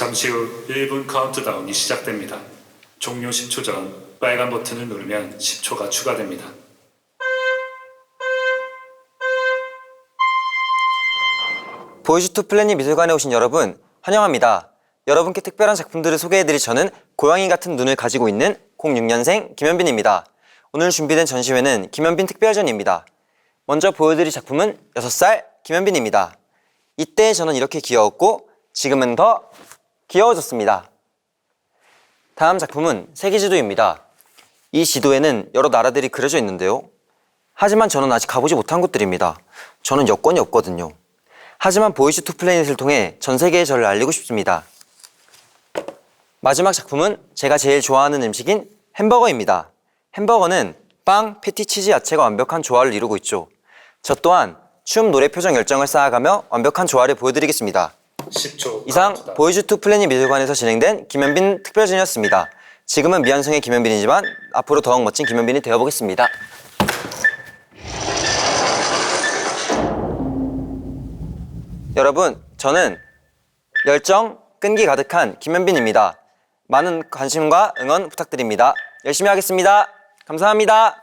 잠시 후 1분 카운트다운이 시작됩니다. 종료 10초 전 빨간 버튼을 누르면 10초가 추가됩니다. 보이즈투 플래닛 미술관에 오신 여러분 환영합니다. 여러분께 특별한 작품들을 소개해드릴 저는 고양이 같은 눈을 가지고 있는 06년생 김현빈입니다. 오늘 준비된 전시회는 김현빈 특별전입니다. 먼저 보여드릴 작품은 6살 김현빈입니다. 이때 저는 이렇게 귀여웠고 지금은 더 귀여워졌습니다. 다음 작품은 세계지도입니다. 이 지도에는 여러 나라들이 그려져 있는데요. 하지만 저는 아직 가보지 못한 곳들입니다. 저는 여권이 없거든요. 하지만 보이즈 투 플래닛을 통해 전 세계에 저를 알리고 싶습니다. 마지막 작품은 제가 제일 좋아하는 음식인 햄버거입니다. 햄버거는 빵, 패티, 치즈, 야채가 완벽한 조화를 이루고 있죠. 저 또한 춤, 노래, 표정, 열정을 쌓아가며 완벽한 조화를 보여드리겠습니다. 10초 이상 카운트다운. 보이즈 투 플래닛 미술관에서 진행된 김현빈 특별전이었습니다. 지금은 미완성의 김현빈이지만 앞으로 더욱 멋진 김현빈이 되어보겠습니다. 여러분, 저는 열정, 끈기 가득한 김현빈입니다. 많은 관심과 응원 부탁드립니다. 열심히 하겠습니다. 감사합니다.